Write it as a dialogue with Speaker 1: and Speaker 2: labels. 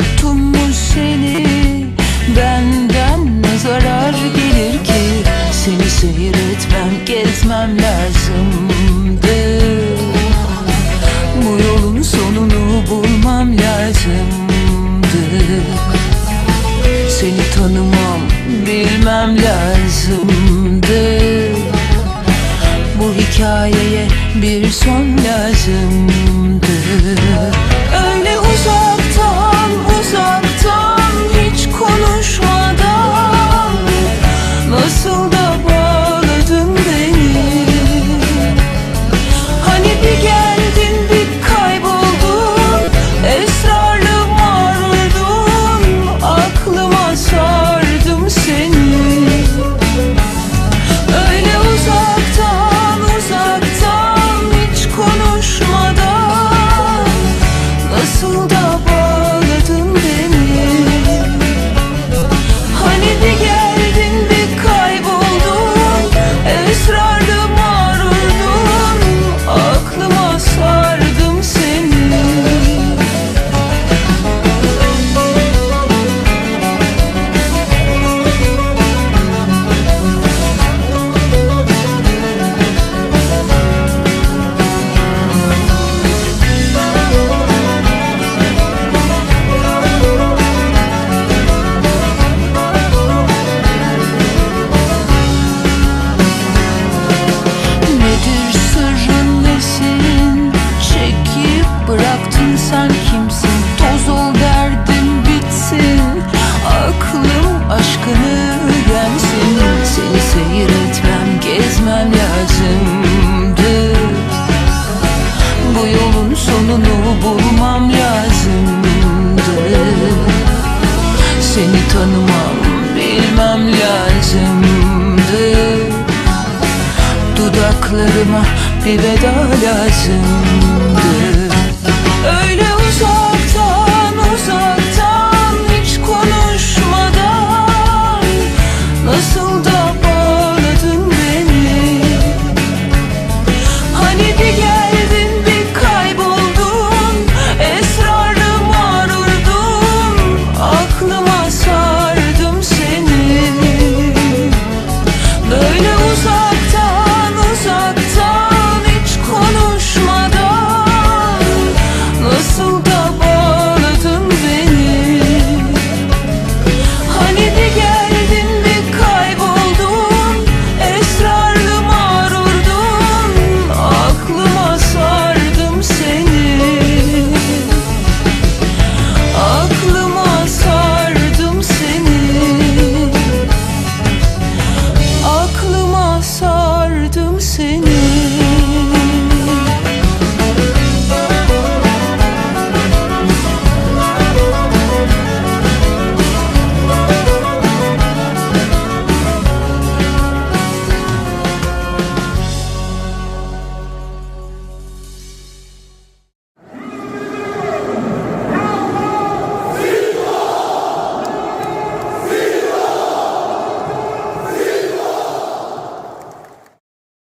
Speaker 1: unuttum mu seni. Benden ne zarar gelir ki? Seni seyretmem gezmem lazımdı. Bu yolun sonunu bulmam lazımdı. Seni tanımam bilmem lazımdı. Bu hikayeye bir son lazımdı. so Hayır gezmem lazımdı. Bu yolun sonunu bulmam lazımdı. Seni tanımam bilmem lazımdı. Dudaklarıma bir veda lazımdı. Böyle